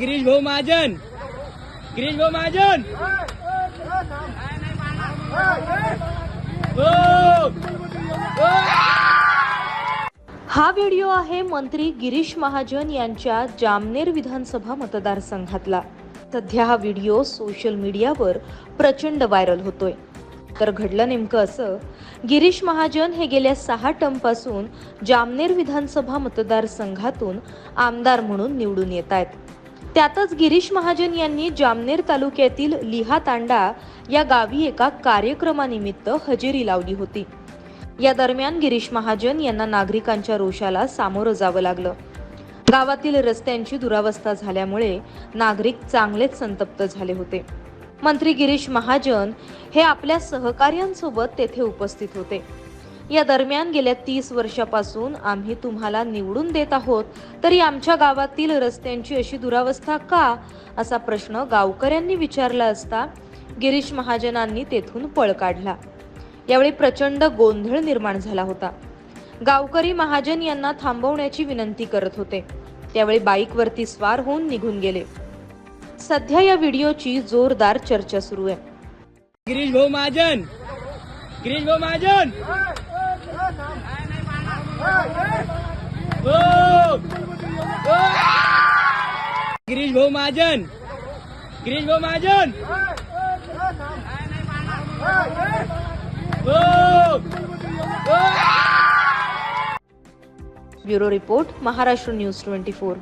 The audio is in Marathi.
गिरीश भाऊ महाजन. गिरीश भाऊ महाजन. हो. हो. हा. व्हिडिओ आहे मंत्री गिरीश महाजन यांच्या जामनेर विधानसभा मतदारसंघातला. सध्या हा व्हिडिओ सोशल मीडियावर प्रचंड व्हायरल होतोय. तर घडलं नेमकं असं गिरीश महाजन हे गेल्या सहा टर्मपासून जामनेर विधानसभा मतदारसंघातून आमदार म्हणून निवडून येत आहेत. त्यातच गिरीश महाजन यांनी जामनेर तालुक्यातील लिहा तांडा या गावी एका कार्यक्रमानिमित्त हजेरी लावली होती. या दरम्यान गिरीश महाजन यांना नागरिकांच्या रोषाला सामोरं जावं लागलं. गावातील रस्त्यांची दुरावस्था झाल्यामुळे नागरिक चांगलेच संतप्त झाले होते. मंत्री गिरीश महाजन हे आपल्या सहकार्यांसोबत तेथे उपस्थित होते. या दरम्यान गेल्या तीस वर्षापासून आम्ही तुम्हाला निवडून देत आहोत. तरी आमच्या गावातील रस्त्यांची अशी दुरावस्था का? असा प्रश्न गावकऱ्यांनी विचारला असता गिरीश महाजनांनी तेथून पळ काढला. यावेळी प्रचंड गोंधळ निर्माण झाला होता. गावकरी महाजन यांना थांबवण्याची विनंती करत होते. त्यावेळी बाईकवरती स्वार होऊन निघून गेले. सध्या या व्हिडिओची जोरदार चर्चा सुरू आहे. Girish Bhau Mahajan! Girish Bhau Mahajan! Girish Bhau Mahajan. Girish Bhau Mahajan. Bureau report Maharashtra news twenty four.